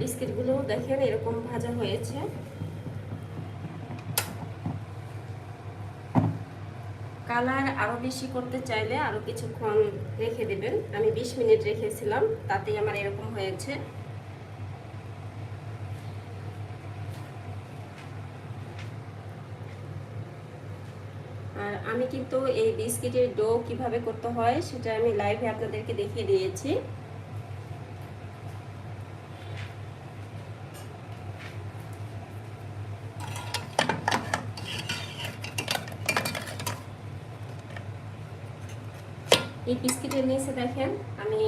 বিস্কিটগুলো দেখেন, এরকম ভাজা হয়েছে। কালার আরও বেশি করতে চাইলে আরও কিছুক্ষণ রেখে দেবেন। আমি বিশ মিনিট রেখেছিলাম, তাতেই আমার এরকম হয়েছে। আর আমি কিন্তু এই বিস্কিটের ডো কীভাবে করতে হয়, সেটা আমি লাইভে আপনাদেরকে দেখিয়ে দিয়েছি। এই বিস্কিটের নিচে দেখেন, আমি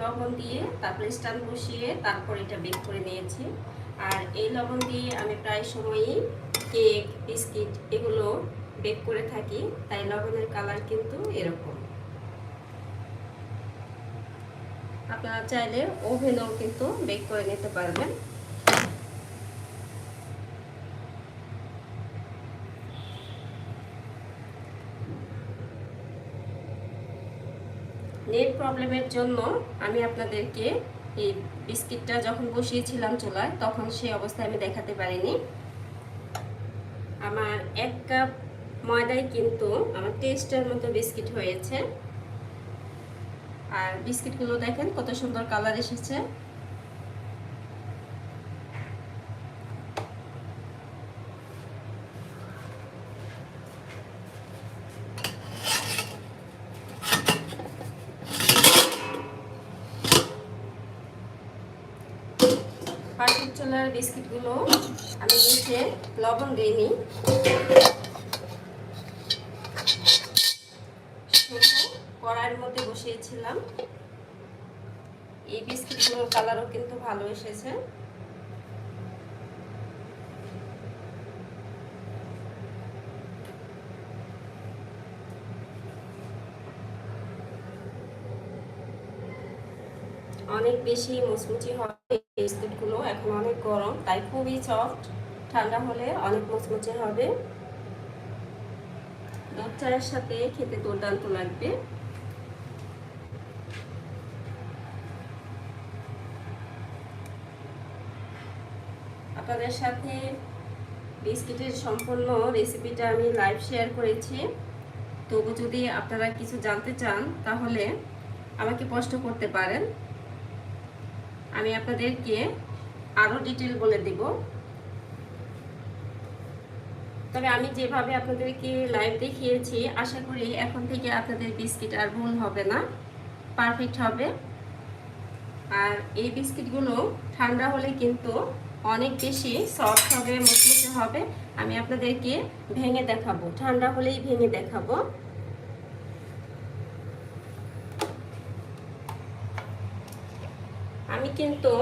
লবণ দিয়ে তারপরে স্ট্যান্ড বসিয়ে তারপর এটা বেক করে নিয়েছি। আর এই লবণ দিয়ে আমি প্রায় সময়ই কেক, বিস্কিট এগুলো বেক করে থাকি, তাই লবণের কালার কিন্তু এরকম। আপনারা চাইলে ওভেনও কিন্তু বেক করে নিতে পারবেন। নেট প্রবলেমের জন্য আমি আপনাদেরকে এই বিস্কিটটা যখন বসিয়েছিলাম চুলায়, তখন সেই অবস্থায় আমি দেখাতে পারিনি। আমার এক কাপ ময়দায় কিন্তু আমার টেস্টের মতো বিস্কিট হয়েছে। আর বিস্কিটগুলো দেখেন কত সুন্দর কালার এসেছে। চোলার বিস্কিটগুলো আমি নিচে লবণ দিইনি শুধু কড়াইয়ের মধ্যে বসিয়েছিলাম। এই বিস্কিটগুলোর কালারও কিন্তু ভালো এসেছে। অনেক বেশি মুচমুচি এই বিস্কুটগুলো এখন অনেক গরম, তাই খুবই সফট ঠান্ডা হলে অনেক মুচমুচে হবে। দুধ চায়ের সাথে খেতে দুর্দান্ত লাগবে। আপনাদের সাথে বিস্কিটের সম্পূর্ণ রেসিপিটা আমি লাইভ শেয়ার করেছি। তবু যদি আপনারা কিছু জানতে চান, তাহলে আমাকে প্রশ্ন করতে পারেন। আমি আপনাদেরকে আরও ডিটেল বলে দিব। তবে আমি যেভাবে আপনাদেরকে লাইভ দেখিয়েছি, আশা করি এখন থেকে আপনাদের বিস্কিট আর ভুল হবে না পারফেক্ট হবে। আর এই বিস্কিটগুলো ঠান্ডা হলে কিন্তু অনেক বেশি সফট হবে, মুচমুচে হবে। আমি আপনাদেরকে ভেঙে দেখাবো, ঠান্ডা হলেই ভেঙে দেখাবো। আমি কিন্তু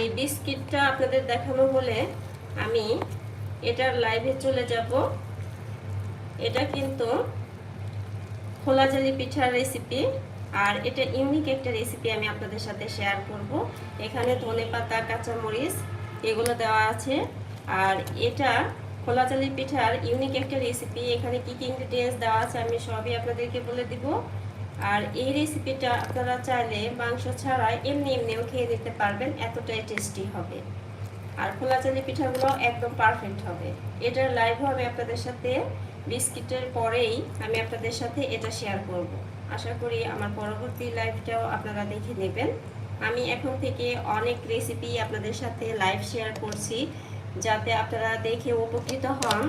এই বিস্কিটটা আপনাদের দেখানো হলে আমি এটার লাইভে চলে যাব। এটা কিন্তু খোলা জালি পিঠার রেসিপি আর এটা ইউনিক একটা রেসিপি আমি আপনাদের সাথে শেয়ার করব। এখানে ধনে পাতা, কাঁচামরিচ এগুলো দেওয়া আছে। আর এটা খোলা জালি পিঠার ইউনিক একটা রেসিপি এখানে কী কী ইনগ্রিডিয়েন্টস দেওয়া আছে আমি সবই আপনাদেরকে বলে দিব। আর এই রেসিপিটা আপনারা চাইলে মাংস ছাড়াই এমনি এমনিও খেয়ে নিতে পারবেন, এতটাই টেস্টি হবে। আর খোলা চালি পিঠাগুলো একদম পারফেক্ট হবে। এটার লাইভ হবে আপনাদের সাথে, বিস্কিটের পরেই আমি আপনাদের সাথে এটা শেয়ার করব। আশা করি আমার পরবর্তী লাইভটাও আপনারা দেখে নেবেন। আমি এখন থেকে অনেক রেসিপি আপনাদের সাথে লাইভ শেয়ার করছি, যাতে আপনারা দেখে উপকৃত হন।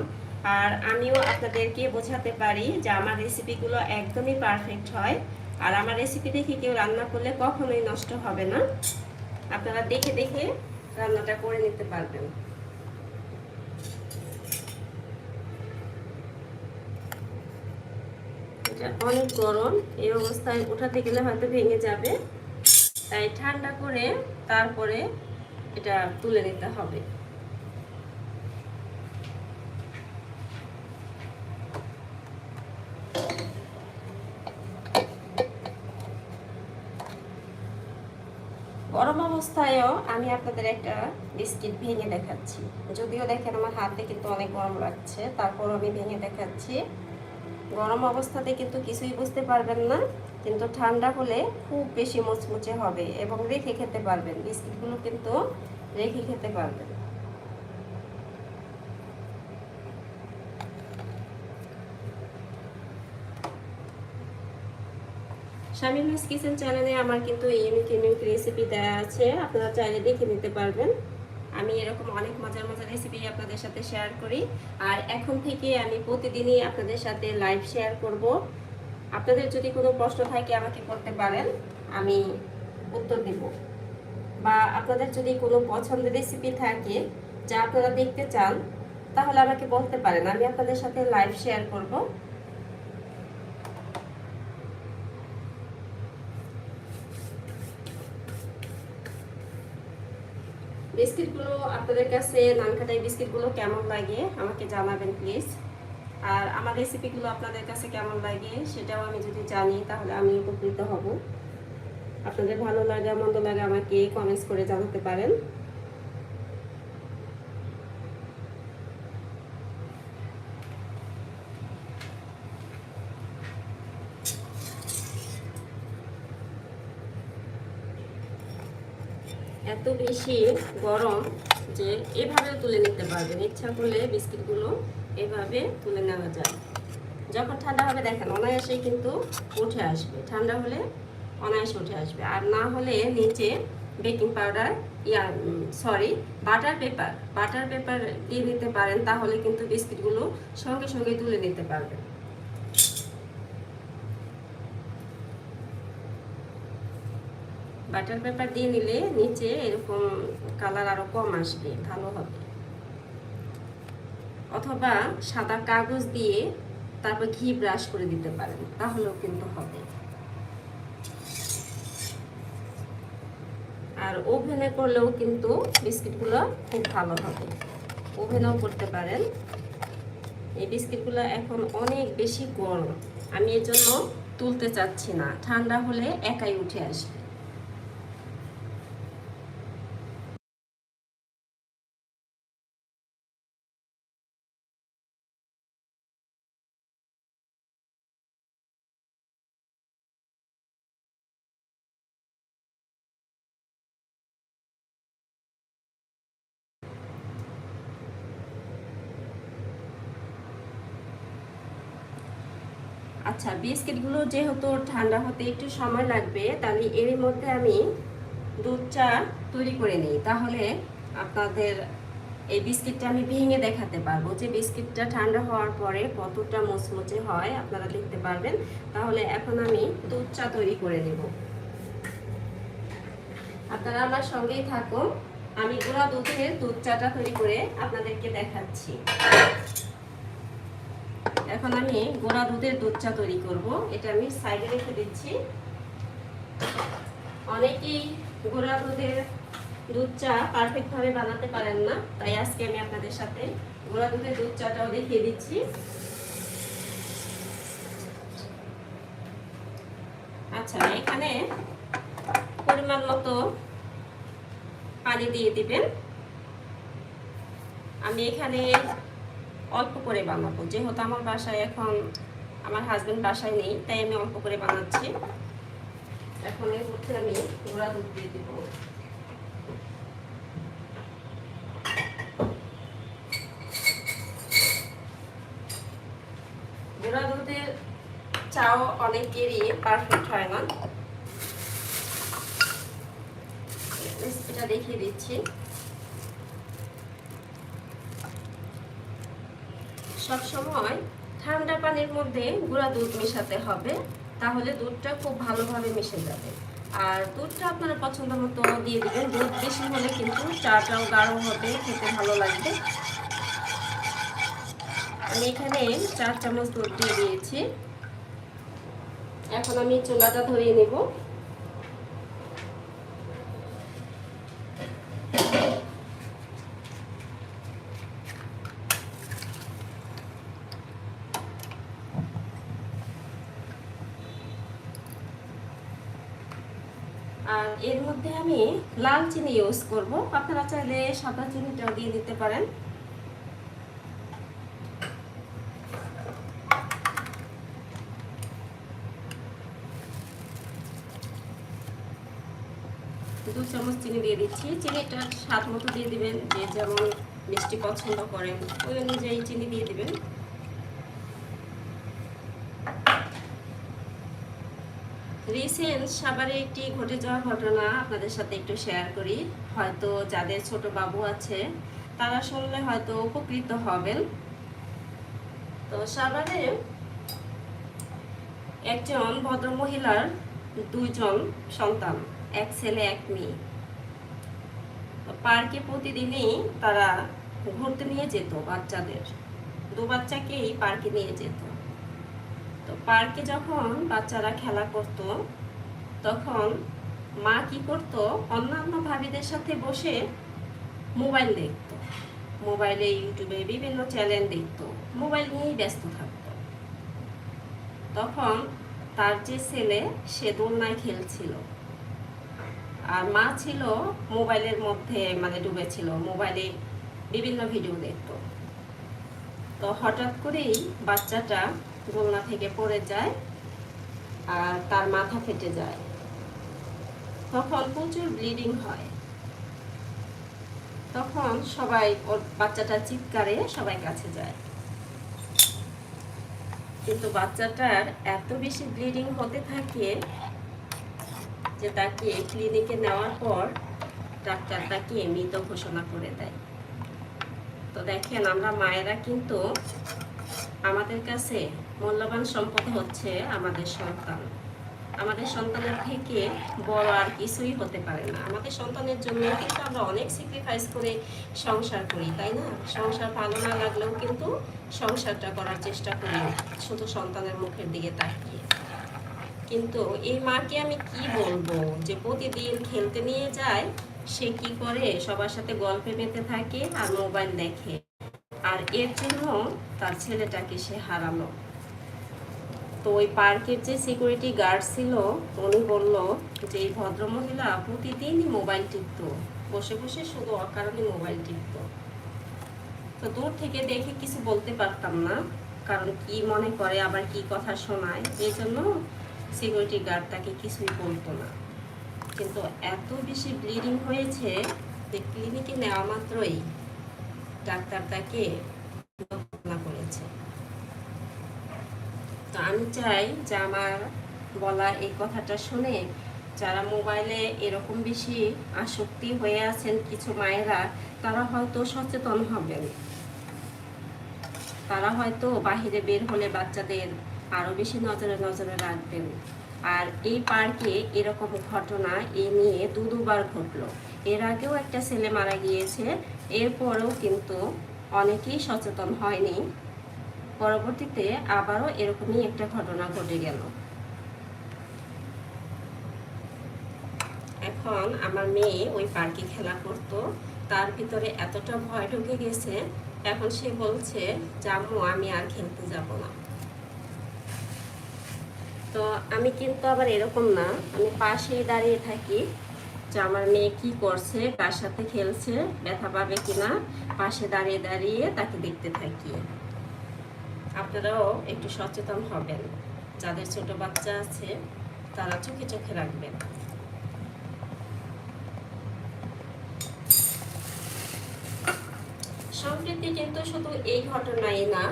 আর আমিও আপনাদেরকে বোঝাতে পারি যে আমার রেসিপিগুলো একদমই পারফেক্ট হয়। আর আমার রেসিপি দেখে কেউ রান্না করলে কখনোই নষ্ট হবে না। আপনারা দেখে দেখে রান্নাটা করে নিতে পারবেন। অনেক গরম, এই অবস্থায় ওঠাতে গেলে হয়তো ভেঙে যাবে। তাই ঠান্ডা করে তারপরে এটা তুলে নিতে হবে। গরম অবস্থায়ও আমি আপনাদের একটা বিস্কিট ভেঙে দেখাচ্ছি। যদিও দেখেন আমার হাতে কিন্তু অনেক গরম লাগছে তারপর আমি ভেঙে দেখাচ্ছি। গরম অবস্থাতে কিন্তু কিছুই বুঝতে পারবেন না, কিন্তু ঠান্ডা হলে খুব বেশি মুচমুচে হবে এবং রেখে খেতে পারবেন। বিস্কিটগুলো কিন্তু রেখে খেতে পারবেন। শামিম মিস কিচেন চ্যানেলে আমার কিন্তু ইউনিক ইউনিক রেসিপি দেওয়া আছে। আপনারা চাইলে দেখে নিতে পারবেন। আমি এরকম অনেক মজার মজার রেসিপি আপনাদের সাথে শেয়ার করি। আর এখন থেকে আমি প্রতিদিনই আপনাদের সাথে লাইভ শেয়ার করব। আপনাদের যদি কোনো প্রশ্ন থাকে, আমাকে করতে পারেন। আমি উত্তর দেব। বা আপনাদের যদি কোনো পছন্দের রেসিপি থাকে, যা আপনারা দেখতে চান, তাহলে আমাকে বলতে পারেন। আমি আপনাদের সাথে লাইভ শেয়ার করব বিস্কিটগুলো আপনাদের কাছে নানখাটাই বিস্কিটগুলো কেমন লাগে আমাকে জানাবেন প্লিজ আর আমার রেসিপিগুলো আপনাদের কাছে কেমন লাগে সেটাও আমি যদি জানি, তাহলে আমি উপকৃত হব। আপনাদের ভালো লাগে, মন্দ লাগে আমাকে কমেন্টস করে জানাতে পারেন। এত বেশি গরম যে এভাবেও তুলে নিতে পারবেন। ইচ্ছা করলে বিস্কিটগুলো এভাবে তুলে নেওয়া যায়। যখন ঠান্ডা হবে, দেখেন, অনায়াসেই কিন্তু উঠে আসবে। ঠান্ডা হলে অনায়াসে উঠে আসবে। আর না হলে নিচে baking powder, ya sorry, butter paper butter paper দিয়ে দিতে পারেন, তাহলে কিন্তু বিস্কিটগুলো সঙ্গে সঙ্গে তুলে নিতে পারবেন। বাটার পেপার দিয়ে নিলে নিচে এরকম কালার আরও কম আসবে, ভালো হবে। অথবা সাদা কাগজ দিয়ে তারপর ঘি ব্রাশ করে দিতে পারেন, তাহলেও কিন্তু হবে। আর ওভেনে করলেও কিন্তু বিস্কিটগুলো খুব ভালো হবে। ওভেনেও করতে পারেন। এই বিস্কিটগুলো এখন অনেক বেশি গরম। আমি এর জন্য তুলতে চাচ্ছি না, ঠান্ডা হলে একাই উঠে আসবে আচ্ছা বিস্কিটগুলো যেহেতু ঠান্ডা হতে একটু সময় লাগবে, তাহলে এর মধ্যে আমি দুধ চা তৈরি করে নিই। তাহলে আপনাদের এই বিস্কিটটা আমি ভেঙে দেখাতে পারব। যে বিস্কিটটা ঠান্ডা হওয়ার পরে কতটা মুচমুচে হয় আপনারা দেখতে পারবেন। তাহলে এখন আমি দুধ চা তৈরি করে নেব। আপনারা আমার সঙ্গেই থাকুন। আমি গুঁড়া দুধের দুধ চাটা তৈরি করে আপনাদেরকে দেখাচ্ছি। এখন আমি গোড়া দুধের দুধ চা তৈরি করব। এটা আমি সাইডে রেখে দিচ্ছি। অনেকেই গোড়া দুধের দুধ চা পারফেক্টভাবে বানাতে পারেন না, তাই আজকে আমি আপনাদের সাথে গোড়া দুধের দুধ চাটাও দেখিয়ে দিচ্ছি। আচ্ছা এখানে পরিমাণ মতো পানি দিয়ে দিবেন। আমি এখানে অল্প করে বানাবো। যেহেতু আমার বাসায় এখন আমার হাজব্যান্ড বাসায় নেই, তাই আমি অল্প করে বানাচ্ছি। এখন এর মধ্যে আমি গুঁড়া দুধ দিয়ে দিব। গুঁড়া দুধের চাও অনেকেরই পারফেক্ট হয় না। রেসিপিটা দেখিয়ে দিচ্ছি। সব সময় ঠান্ডা পানির মধ্যে গুঁড়া দুধ মেশাতে হবে, তাহলে দুধটা খুব ভালোভাবে মিশে যাবে। আর দুধটা আপনারা পছন্দ মতো দিয়ে দিবেন, দুধ বেশি হলে কিন্তু চাটাও গাঢ় হবে, খেতে ভালো লাগবে। আমি এখানে চার চামচ দুধ দিয়ে দিয়েছি। এখন আমি চুলাটা ধরিয়ে নেব আর এর মধ্যে আমি লাল চিনি ইউজ করব। আপনারা চাইলে সাদা চিনিটাও দিয়ে দিতে পারেন। দু চামচ চিনি দিয়ে দিচ্ছি। চিনিটা স্বাদ মতো দিয়ে দিবেন। যে যেমন মিষ্টি পছন্দ করেন, ওই অনুযায়ী চিনি দিয়ে দিবেন। রিসেন্ট সাভারে একটি ঘটে যাওয়া ঘটনা আপনাদের সাথে একটু শেয়ার করি। হয়তো যাদের ছোট বাবু আছে, তারা শুনলে হয়তো উপকৃত হবেন। তো সাভারে একজন ভদ্রমহিলার দুইজন সন্তান, এক ছেলে, এক মেয়ে। পার্কে প্রতিদিনই তারা ঘুরতে নিয়ে যেত বাচ্চাদের। দু বাচ্চাকেই পার্কে নিয়ে যেত। তো পার্কে যখন বাচ্চারা খেলা করত, তখন মা কি করত, অন্যান্য ভাবিদের সাথে বসে মোবাইল দেখত। মোবাইলে, ইউটিউবে বিভিন্ন চ্যানেল দেখত। মোবাইল নিয়েই ব্যস্ত থাকত। তখন তার যে ছেলে, সে দোলনায় খেলছিল। আর মা ছিল মোবাইলের মধ্যে মানে ডুবেছিল। মোবাইলে বিভিন্ন ভিডিও দেখতো। তো হঠাৎ করেই বাচ্চাটা দোলনা থেকে পড়ে যায় আর তার মাথা ফেটে যায়। তখন প্রচুর ব্লিডিং হয়। তখন সবাই ওর বাচ্চাটা চিৎকারে সবাই কাছে যায়। কিন্তু বাচ্চাটার এত বেশি ব্লিডিং হতে থাকে যে তাকে ক্লিনিকে নেওয়ার পর ডাক্তার তাকে মৃত ঘোষণা করে দেয়। তো দেখেন, আমরা মায়েরা কিন্তু আমাদের কাছে মূল্যবান সম্পদ হচ্ছে আমাদের সন্তান। আমাদের সন্তানের থেকে বড় আর কিছুই হতে পারে না। আমাদের সন্তানের জন্য কিন্তু আমরা অনেক স্যাক্রিফাইস করে সংসার করি, তাই না? সংসার ভালো না লাগলেও কিন্তু সংসারটা করার চেষ্টা করি, শুধু সন্তানের মুখের দিকে তাকিয়ে। কিন্তু এই মাকে আমি কি বলব যে প্রতিদিন খেলতে নিয়ে যায়, সে কি করে? সবার সাথে গল্পে মেতে থাকে আর মোবাইল দেখে। আর এর জন্য তার ছেলেটাকে সে হারালো। তো ওই পার্কের যে সিকিউরিটি গার্ড ছিল উনি বলল যে, এই ভদ্রমহিলা প্রতিদিনই মোবাইল টিপত। বসে বসে শুধু অকারণে মোবাইল টিপত। তো দূর থেকে দেখে কিছু বলতে পারতাম না, কারণ কি মনে করে, আবার কি কথা শোনায়। এই জন্য সিকিউরিটি গার্ড তাকে কিছুই বলতো না। কিন্তু এত বেশি ব্লিডিং হয়েছে যে ক্লিনিকে নেওয়া মাত্রই ডাক্তার তাকে ঘোষণা করেছে তো আমি চাই যে আমার বলা এই কথাটা শুনে যারা মোবাইলে এরকম বেশি আসক্তি হয়ে আছেন কিছু মায়েরা, তারা হয়তো সচেতন হবেন। তারা হয়তো বাহিরে বের হলে বাচ্চাদের আরও বেশি নজরে নজরে রাখবেন। আর এই পার্কে এরকম ঘটনা এ নিয়ে দু দুবার ঘটলো। এর আগেও একটা ছেলে মারা গিয়েছে, এরপরেও কিন্তু অনেকেই সচেতন হয়নি। পরবর্তীতে আবারও এরকমই একটা ঘটনা ঘটে গেল। এখন আমার মেয়ে ওই পার্কে খেলা করতো, তার ভিতরে এতটা ভয় ঢুকে গেছে, এখন সে বলছে, জামু, আমি আর খেলতে যাব না। তো আমি কিন্তু আবার এরকম না, আমি পাশেই দাঁড়িয়ে থাকি যে আমার মেয়ে কি করছে, কার সাথে খেলছে, ব্যথা পাবে কিনা, পাশে দাঁড়িয়ে দাঁড়িয়ে তাকে দেখতে থাকি। আপনারাও একটু সচেতন হবেন। যাদের ছোট বাচ্চা আছে, তারা চোখে চোখে রাখবেন। সম্প্রীতি কিন্তু শুধু এই ঘটনাই না,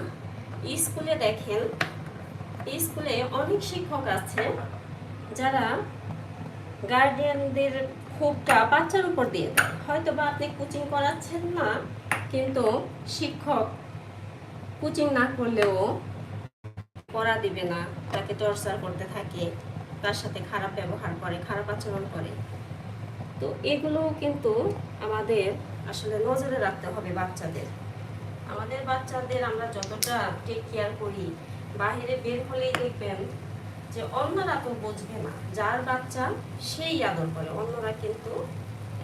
স্কুলে দেখেন, স্কুলে অনেক শিক্ষক আছে যারা গার্ডিয়ানদের ক্ষোভটা বাচ্চার উপর দিয়ে দেয়। হয়তো বা আপনি কোচিং করাচ্ছেন না, কিন্তু শিক্ষক কোচিং না করলেও পড়া দিবে না, তাকে টর্চার করতে থাকে, তার সাথে খারাপ ব্যবহার করে, খারাপ আচরণ করে। তো এগুলো কিন্তু আমাদের আসলে নজরে রাখতে হবে বাচ্চাদের। আমাদের বাচ্চাদের আমরা যতটা টেক কেয়ার করি, বাহিরে বের হলেই দেখবেন যে অন্যরা তো বুঝবে না, যার বাচ্চা সেই আদর করে, অন্যরা কিন্তু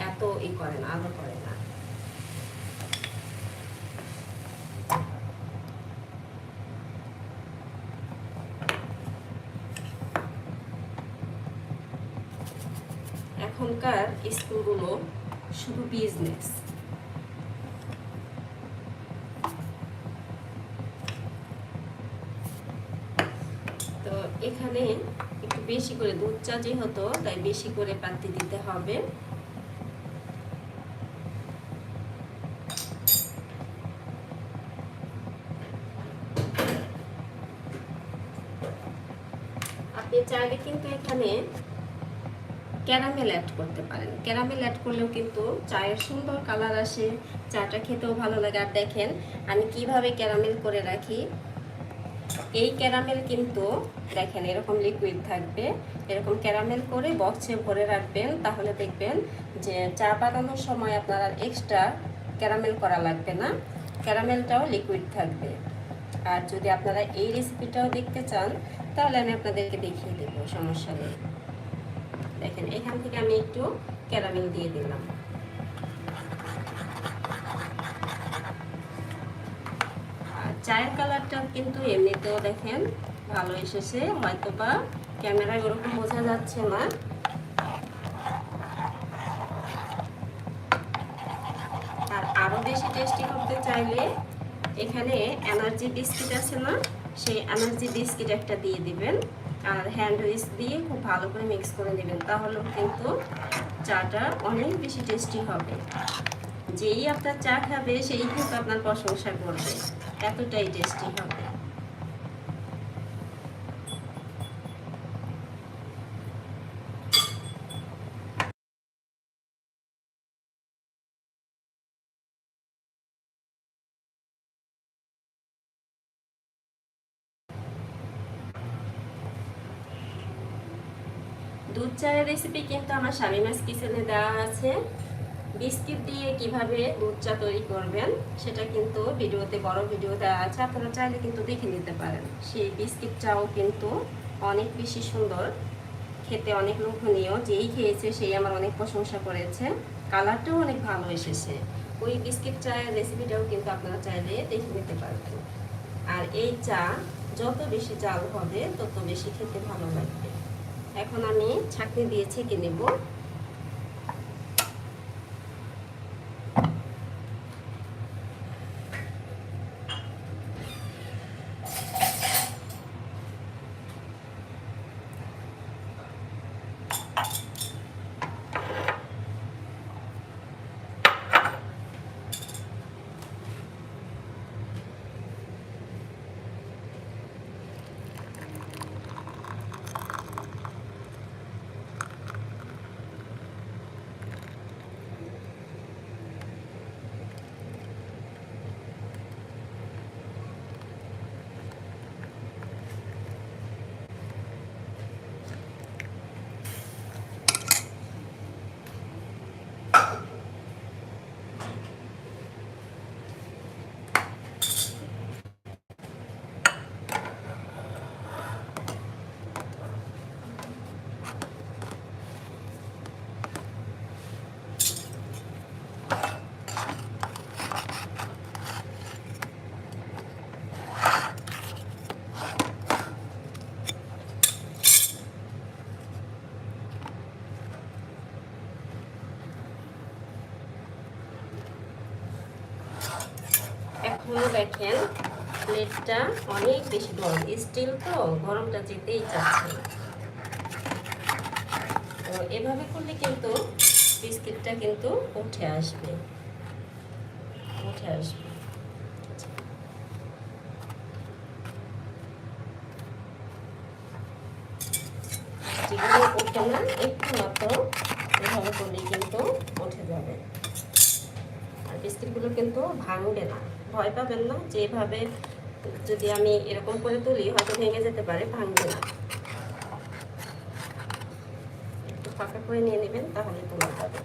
এত ই করে না, আদর করে এখনকার স্কুলগুলো শুধু বিজনেস তো এখানে একটু বেশি করে দুধ চা যেহেতু, তাই বেশি করে পাতি দিতে হবে। আপনি চাইলে কিন্তু এখানে ক্যারামেল অ্যাড করতে পারেন। ক্যারামেল অ্যাড করলেও কিন্তু চায়ের সুন্দর কালার আসে, চাটা খেতেও ভালো লাগে। আর দেখেন, আমি কীভাবে ক্যারামেল করে রাখি। এই ক্যারামেল কিন্তু, দেখেন, এরকম লিকুইড থাকবে। এরকম ক্যারামেল করে বক্সে ভরে রাখবেন। তাহলে দেখবেন যে চা বানানোর সময় আপনার এক্সট্রা ক্যারামেল করা লাগবে না। ক্যারামেলটাও লিকুইড থাকবে। আর যদি আপনারা এই রেসিপিটাও দেখতে চান, তাহলে আমি আপনাদেরকে দেখিয়ে দেবো, সমস্যা নেই। দেখেন, এখান থেকে আমি একটু ক্যারামেল দিয়ে দিলাম। চায়ের কালারটা কিন্তু এমনিতেও দেখেন, ভালো এসেছে হয়তো বা ক্যামেরায় ওরকম বোঝা যাচ্ছে না। আর আরও বেশি টেস্টি করতে চাইলে এখানে এনার্জি বিস্কিট আছে না, সেই এনার্জি বিস্কিট একটা দিয়ে দিবেন। আর হ্যান্ড উইচ দিয়ে খুব ভালো করে মিক্স করে নেবেন তাহলে কিন্তু চাটা অনেক বেশি টেস্টি হবে। যেই আপনার চা খাবে, সেই কিন্তু আপনার প্রশংসা করবে, এতটাই টেস্টি হবে। দুধ চায়ের রেসিপি কিন্তু আমার শামিমাস কিচেনে দেওয়া আছে। বিস্কিট দিয়ে কীভাবে দুধ চা তৈরি করবেন, সেটা কিন্তু ভিডিওতে, বড় ভিডিও দেওয়া আছে। আপনারা চাইলে কিন্তু দেখে নিতে পারেন। সেই বিস্কিট চাও কিন্তু অনেক বেশি সুন্দর, খেতে অনেক লোভনীয়। যেই খেয়েছে সেই আমার অনেক প্রশংসা করেছে। কালারটাও অনেক ভালো এসেছে। ওই বিস্কিট চায়ের রেসিপিটাও কিন্তু আপনারা চাইলে দেখে নিতে পারবেন। আর এই চা, যত বেশি চাল হবে, তত বেশি খেতে ভালো লাগবে। এখন আমি ছাঁকনি দিয়ে ছেঁকে নেব। দেখেন, প্লেটটা অনেক বেশি গরম। স্টিল তো গরমটা যেতেই চাচ্ছে তো এভাবে করলে কিন্তু বিস্কিটটা কিন্তু উঠে আসবে। উঠে আসবে। একটু মাত্র এভাবে করলে কিন্তু উঠে যাবে। আর বিস্কিটগুলো কিন্তু ভাঙবে না। ভয় পাবেন না, যেভাবে যদি আমি এরকম করে তুলি, হয়তো ভেঙে যেতে পারে, ভাঙবে না। একটু ফাঁকা করে নিয়ে নেবেন, তাহলে তোলা যাবে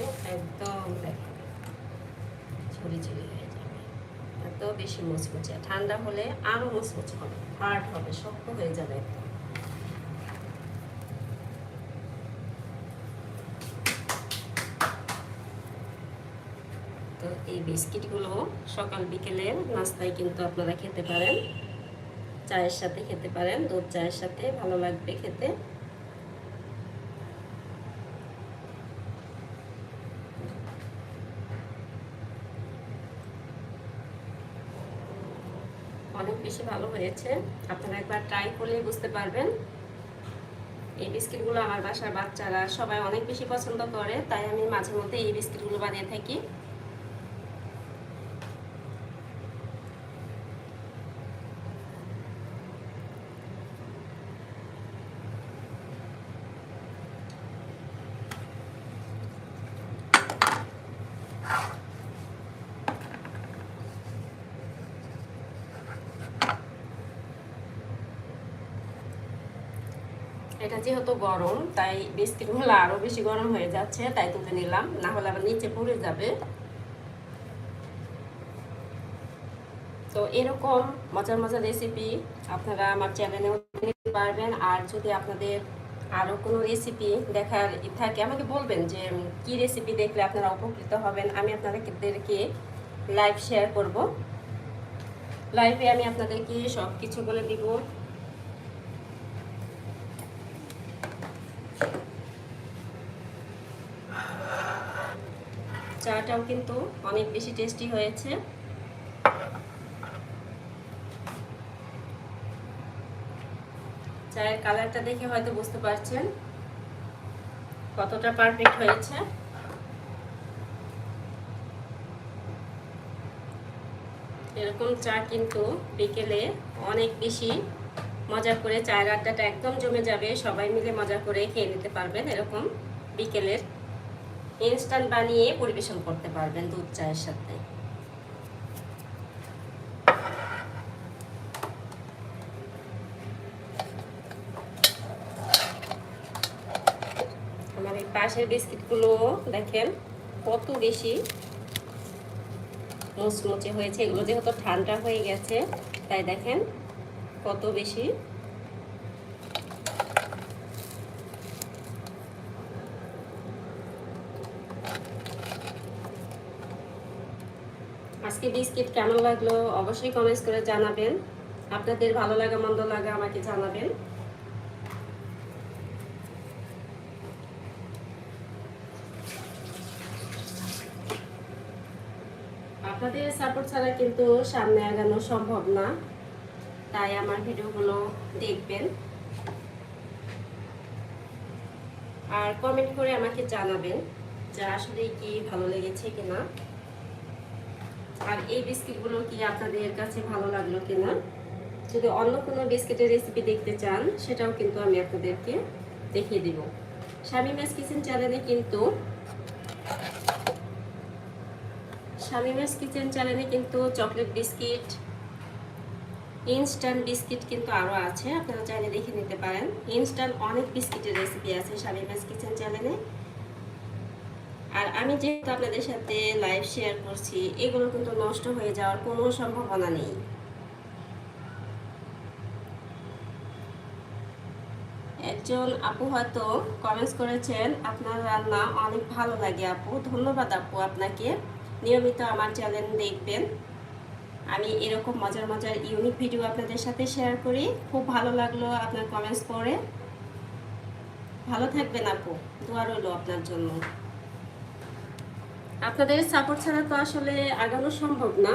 কিন্তু একদম দেখো ঝুড়ি ঝুড়ি হয়ে যাবে এত বেশি ঠান্ডা হলে আরও মুচমুচে হবে হার্ড হবে, শক্ত হয়ে যাবে তো এই বিস্কিটগুলো সকাল বিকেলের নাস্তায় কিন্তু আপনারা খেতে পারেন, চায়ের সাথে খেতে পারেন, দুধ চায়ের সাথে, ভালো লাগবে খেতে অনেক বেশি ভালো হয়েছে। আপনারা একবার ট্রাই করলেই বুঝতে পারবেন। এই বিস্কিটগুলো আমার বাসার বাচ্চারা সবাই অনেক বেশি পছন্দ করে, তাই আমি মাঝে মধ্যে এই বিস্কিটগুলো বানিয়ে থাকি এটা যেহেতু গরম, তাই বিস্কিটগুলো আরও বেশি গরম হয়ে যাচ্ছে, তাই তুলে নিলাম। না হলে আবার নিচে পড়ে যাবে। তো এরকম মজার মজার রেসিপি আপনারা আমার চ্যানেলেও নিতে পারবেন। আর যদি আপনাদের আরও কোনো রেসিপি দেখার থাকে, আমাকে বলবেন যে কি রেসিপি দেখলে আপনারা উপকৃত হবেন। আমি আপনাদেরকে লাইভ শেয়ার করব। লাইভে আমি আপনাদেরকে সব কিছু বলে দিব। চাটাও কিন্তু অনেক বেশি টেস্টি হয়েছে। চায়ের কালারটা দেখে হয়তো বুঝতে পারছেন কতটা পারফেক্ট হয়েছে। এরকম চা কিন্তু বিকেলে অনেক বেশি মজা করে চায়ের আড্ডাটা একদম জমে যাবে। সবাই মিলে মজা করে খেয়ে নিতে পারবেন এরকম বিকেলের ইনস্ট্যান্ট বানিয়ে পরিবেশন করতে পারবেন দুধ চায়ের সাথে। আমার এই পাশের বিস্কিটগুলো দেখেন কত বেশি মুচমুচে হয়েছে। এগুলো যেহেতু ঠান্ডা হয়ে গেছে, তাই দেখেন কত বেশি? আজকে বিস্কিট কেমন লাগল অবশ্যই কমেন্টস করে জানাবেন। আপনাদের ভালো লাগা, মন্দ লাগা আমাকে জানাবেন। আপনাদের সাপোর্ট ছাড়া কিন্তু সামনে আগানো সম্ভব না। তাই আমার ভিডিওগুলো দেখবেন। আর কমেন্ট করে আমাকে জানাবেন যে আসলে কি ভালো লেগেছে কিনা। আর এই বিস্কিটগুলো কি আপনাদের কাছে ভালো লাগল কিনা। যদি অন্য কোনো বিস্কিটের রেসিপি দেখতে চান, সেটাও কিন্তু আমি আপনাদেরকে দেখিয়ে দিব। স্বামী মেস কিচেন চ্যানেলে কিন্তু স্বামী মেস কিচেন চ্যানেলে কিন্তু চকলেট বিস্কিট ইনস্ট্যান্ট বিস্কিট কিন্তু আরও আছে, আপনারা চাইলে দেখে নিতে পারেন। ইনস্ট্যান্ট অনেক বিস্কিটের রেসিপি আছে স্বামী মেস কিচেন চ্যানেলে আর আমি যেহেতু আপনাদের সাথে লাইভ শেয়ার করছি, এগুলো কিন্তু নষ্ট হয়ে যাওয়ার কোনো সম্ভাবনা নেই। একজন আপু হয়তো কমেন্টস করেছেন, আপনার রান্না অনেক ভালো লাগে আপু, ধন্যবাদ আপু আপনাকে। নিয়মিত আমার চ্যানেল দেখবেন। আমি এরকম মজার মজার ইউনিক ভিডিও আপনাদের সাথে শেয়ার করি। খুব ভালো লাগল আপনার কমেন্টস পড়ে। ভালো থাকবেন আপু। দোয়া রইল আপনার জন্য। আপনাদের সাপোর্ট ছাড়া তো আসলে আগানো সম্ভব না।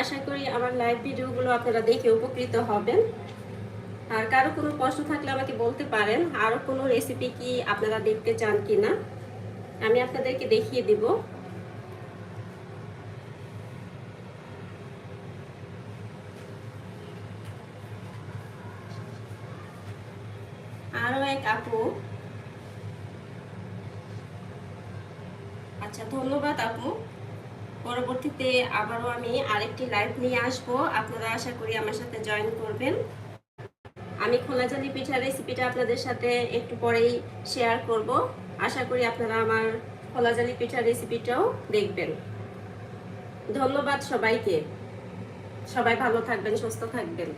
আশা করি আমার লাইভ ভিডিওগুলো আপনারা দেখে উপকৃত হবেন। আর কারও কোনো প্রশ্ন থাকলে আমাকে বলতে পারেন। আরও কোনো রেসিপি কি আপনারা দেখতে চান কি না আমি আপনাদেরকে দেখিয়ে দিব আরও এক আপু। আচ্ছা ধন্যবাদ আপু। পরবর্তীতে আবারও আমি আরেকটি লাইভ নিয়ে আসব। আপনারা আশা করি আমার সাথে জয়েন করবেন। আমি খোলাজালি পিঠার রেসিপিটা আপনাদের সাথে একটু পরেই শেয়ার করব। আশা করি আপনারা আমার খোলাজালি পিঠার রেসিপিটাও দেখবেন। ধন্যবাদ সবাইকে। সবাই ভালো থাকবেন, সুস্থ থাকবেন।